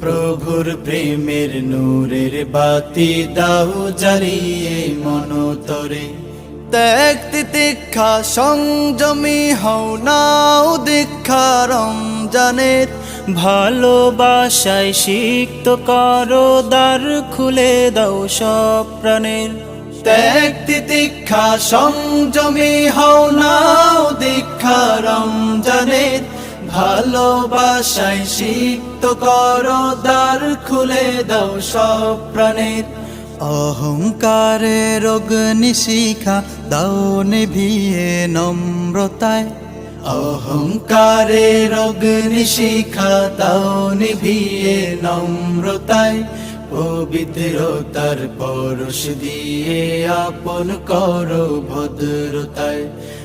প্রভুর প্রেমের নূরের বাতি দাও জ্বালিয়ে মন তরে ত্যাগ তিতিক্ষা সংযমী হও নাও দীক্ষা রমজানের। ভালোবাসায় সিক্ত করো, দ্বার খুলে দাও সব প্রাণের। ত্যাগ তিতিক্ষা সংযমী হও নাও দীক্ষা রমজানের। ভালোবাসায় সিক্ত করো, দ্বার খুলে দাও সব প্রাণের। অহংকারের অগ্নিশিখা দাও নিভিয়ে নম্রতায়। অহংকারের অগ্নিশিখা দাও নিভিয়ে নম্রতায়। পবিত্রতার পরশ দিয়ে আপন করো ভদ্রতায়।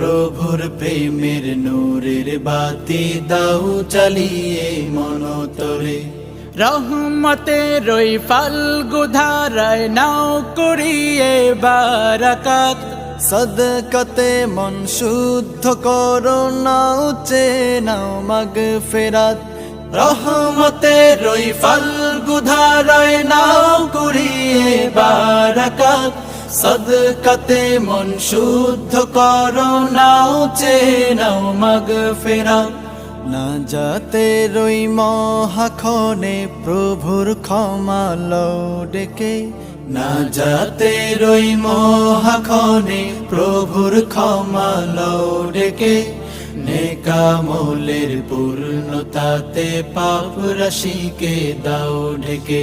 প্রভুর প্রেমের নূরের বাতি দাও জ্বালিয়ে মনতরে রহমতের ওই ফাল্গু ধারায় নাও করিয়ে বারাকাত সদকতে মন শুদ্ধ করো, নাও চে নাও মাগ ফেরাত। রহমতে রই ফাল্গু ধারায় নাও কুড়িয়ে বারাকাত সদকতে মন শুদ্ধ করো, নাও চে নাও মাগ ফেরাত না যাতে রই মহাখনে প্রভুর ক্ষমা লও ডেকে না যাতে রই মহাখনে প্রভুর ক্ষমা লও ডেকে নেকামলের পূর্ণতাতে পাপ রাশিকে দাও ঢেকে।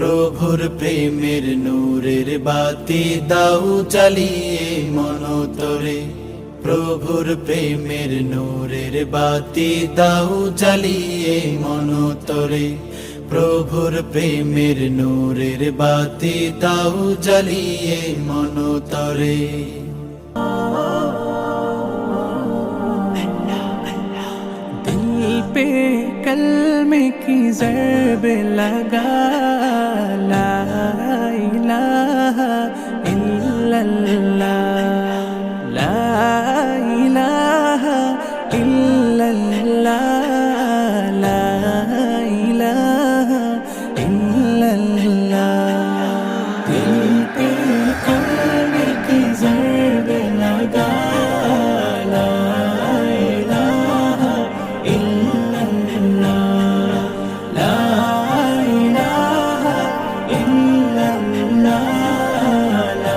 প্রভুর প্রেমের নূরের বাতি দাও জ্বালিয়ে মনতরে। প্রভুর প্রেমের নূরের বাতি দাও জ্বালিয়ে মনতরে। প্রভুর প্রেমের নূরের বাতি দাও জ্বালিয়ে মনতরে। पे कलमे की जरब लगा ला इलाहा इल्लल्लाह ला इलाहा इल्लल्लाह